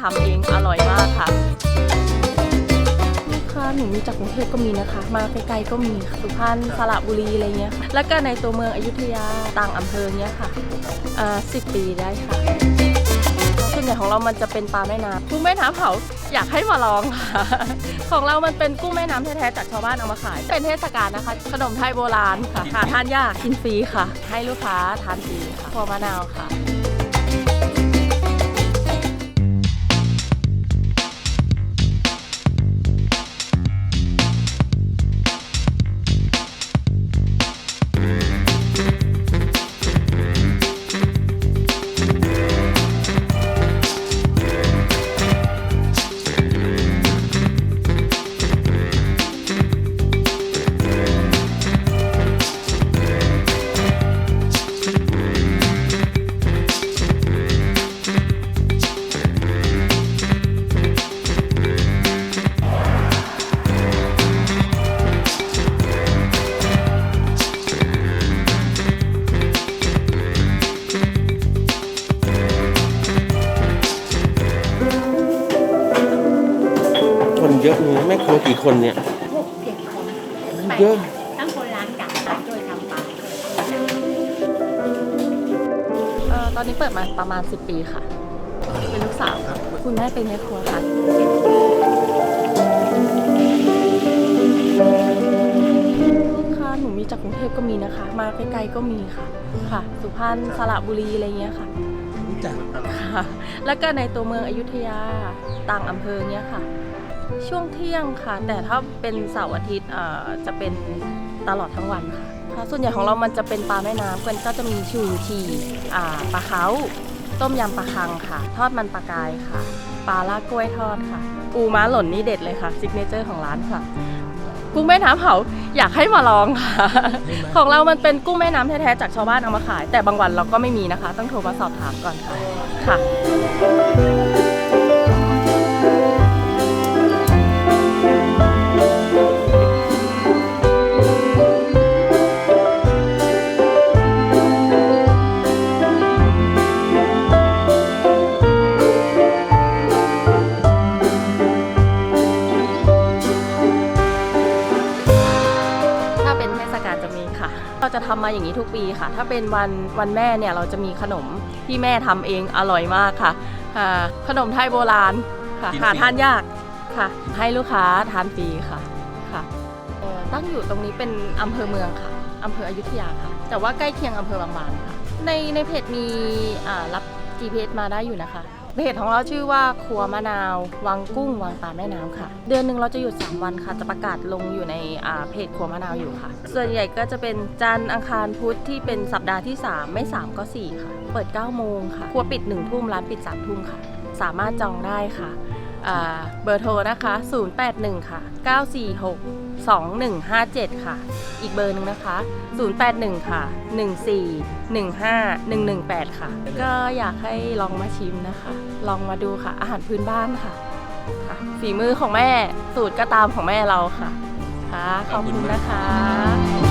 ทำเองอร่อยมากค่ะลูกค้าหนูมีจากกรุงเทพก็มีนะคะ มาไกลๆก็มีค่ะสุพรรณสระบุรีอะไรเงี้ยค่ะแล้วก็ในตัวเมืองอยุธยาต่างอำเภอเนี้ยค่ะอ่าสิบปีได้ค่ะส่วนใหญ่ของเรามันจะเป็นปลาแม่น้ำกุ้งแม่น้ำเผาอยากให้มาลองค่ะ ของเรามันเป็นกุ้งแม่น้ำแท้ๆจากชาวบ้านเอามาขาย เป็นเทศกาลนะคะ ขนมไทยโบราณค่ะหาทานยากกินฟรีค่ะ ให้ลูกค้าทานฟรีค่ะพอมะนาวค่ะ คนเยอะเลยแม่ครัวกี่คนเนี่ย หกเจ็ดคนเยอะ ทั้งคนล้างจานล้างด้วยทำปลาเอ่อตอนนี้เปิดมาประมาณ 10 ปีค่ะ เป็นลูกสาวค่ะ คุณแม่เป็นแม่ครัวค่ะลูกค้าหนูมีจากกรุงเทพก็มีนะคะ มาไกลๆก็มีค่ะ ค่ะ สุพรรณสระบุรีอะไรเงี้ยค่ะ รู้จักค่ะ แล้วก็ในตัวเมืองอยุธยาต่างอำเภอเนี้ยค่ะ ช่วงเที่ยงค่ะ แต่ถ้าเป็นเสาร์อาทิตย์เอ่อจะเป็นตลอดทั้งวันค่ะค่ะส่วนใหญ่ของเรามันจะเป็นปลาแม่น้ำกันก็จะมีชูชีอ่าปลาเขาต้มยำปลาคังค่ะ ทอดมันปลากายค่ะ ปลาลากกล้วยทอดค่ะ ปูม้าหล่นนี่เด็ดเลยค่ะซิกเนเจอร์ของร้านค่ะ กุ้งแม่น้ำเผาอยากให้มาลองค่ะ ของเรามันเป็นกุ้งแม่น้ำแท้ๆจากชาวบ้านเอามาขาย แต่บางวันเราก็ไม่มีนะคะ ต้องโทรมาสอบถามก่อนค่ะค่ะ เราจะทำมาอย่างนี้ทุกปีค่ะ ถ้าเป็นวันวันแม่เนี่ยเราจะมีขนมที่แม่ทำเองอร่อยมากค่ะอ่าขนมไทยโบราณค่ะหาทานยากค่ะ ให้ลูกค้าทานฟรีค่ะค่ะเอ่อตั้งอยู่ตรงนี้เป็นอำเภอเมืองค่ะอำเภออยุธยาค่ะ แต่ว่าใกล้เคียงอำเภอบางบานค่ะ ในในเพจมีอ่ารับ GPS มาได้อยู่นะคะ เพจของเราชื่อว่าครัวมะนาววังกุ้งวังปลาแม่น้ำค่ะ เดือนหนึ่งเราจะหยุด 3 วันค่ะ จะประกาศลงอยู่ในอ่าเพจครัวมะนาวอยู่ค่ะ ส่วนใหญ่ก็จะเป็นจันทร์อังคารพุธที่เป็นสัปดาห์ที่ 3 ไม่ 3 ก็ 4 ค่ะ เปิด 9 โมงค่ะ ครัวปิด 1 ทุ่มร้านปิด 3 ทุ่มค่ะ สามารถจองได้ค่ะ เบอร์โทรนะคะ 081 ค่ะ 946 2157 ค่ะ อีกเบอร์หนึ่งนะคะ 081 ค่ะ 14 15 118 ค่ะ ก็อยากให้ลองมาชิมนะคะ ลองมาดูค่ะ อาหารพื้นบ้านค่ะค่ะ ฝีมือของแม่ สูตรก็ตามของแม่เราค่ะ ค่ะ ขอบคุณนะคะ